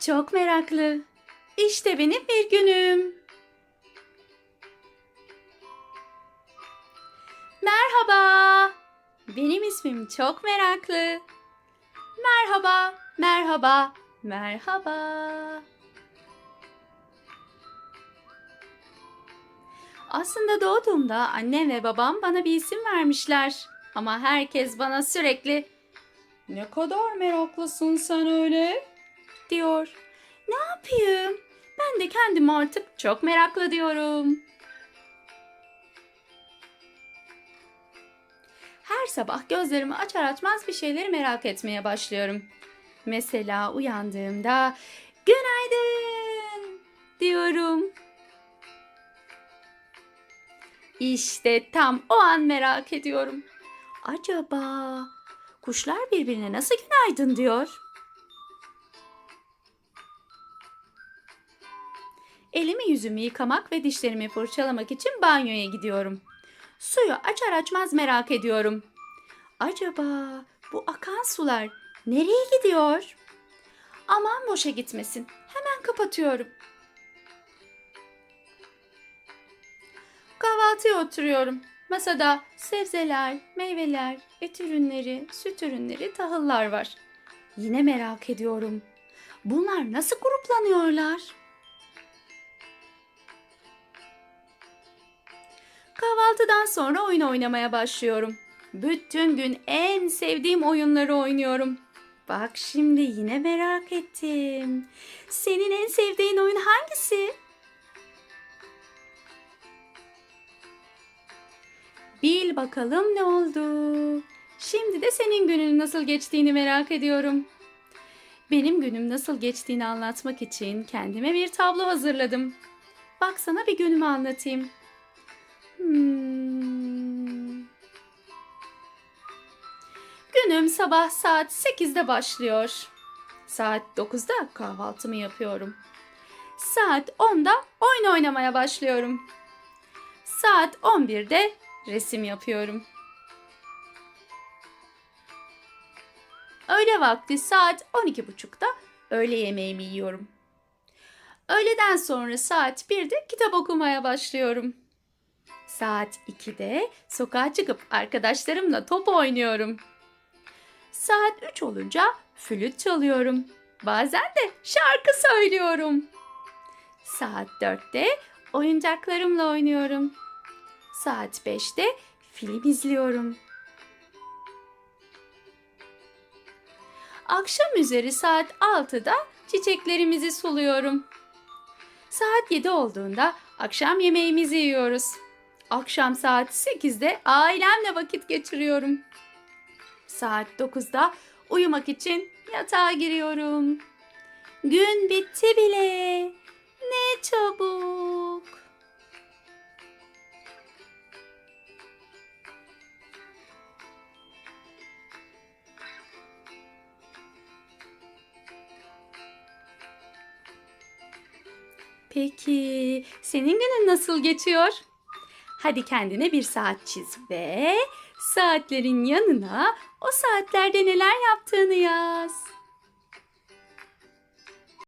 Çok meraklı. İşte benim bir günüm. Merhaba. Benim ismim çok meraklı. Merhaba, merhaba, merhaba. Aslında doğduğumda annem ve babam bana bir isim vermişler. Ama herkes bana sürekli ne kadar meraklısın sen öyle diyor. Ne yapayım? Ben de kendimi artık çok meraklı diyorum. Her sabah gözlerimi açar açmaz bir şeyleri merak etmeye başlıyorum. Mesela uyandığımda günaydın diyorum. İşte tam o an merak ediyorum. Acaba kuşlar birbirine nasıl günaydın diyor? Elimi yüzümü yıkamak ve dişlerimi fırçalamak için banyoya gidiyorum. Suyu açar açmaz merak ediyorum. Acaba bu akan sular nereye gidiyor? Aman boşa gitmesin. Hemen kapatıyorum. Kahvaltıya oturuyorum. Masada sebzeler, meyveler, et ürünleri, süt ürünleri, tahıllar var. Yine merak ediyorum. Bunlar nasıl gruplanıyorlar? Kahvaltıdan sonra oyun oynamaya başlıyorum. Bütün gün en sevdiğim oyunları oynuyorum. Bak şimdi yine merak ettim. Senin en sevdiğin oyun hangisi? Bil bakalım ne oldu. Şimdi de senin günün nasıl geçtiğini merak ediyorum. Benim günüm nasıl geçtiğini anlatmak için kendime bir tablo hazırladım. Bak sana bir günümü anlatayım. Günüm sabah saat 8'de başlıyor. Saat 9'da kahvaltımı yapıyorum. Saat 10'da oyun oynamaya başlıyorum. Saat 11'de resim yapıyorum. Öğle vakti saat 12.30'da öğle yemeğimi yiyorum. Öğleden sonra saat 1'de kitap okumaya başlıyorum. Saat 2'de sokağa çıkıp arkadaşlarımla top oynuyorum. Saat 3 olunca flüt çalıyorum. Bazen de şarkı söylüyorum. Saat 4'te oyuncaklarımla oynuyorum. Saat 5'te film izliyorum. Akşam üzeri saat 6'da çiçeklerimizi suluyorum. Saat 7 olduğunda akşam yemeğimizi yiyoruz. Akşam saat 8'de ailemle vakit geçiriyorum. Saat 9'da uyumak için yatağa giriyorum. Gün bitti bile. Ne çabuk. Peki, senin günün nasıl geçiyor? Hadi kendine bir saat çiz ve saatlerin yanına o saatlerde neler yaptığını yaz.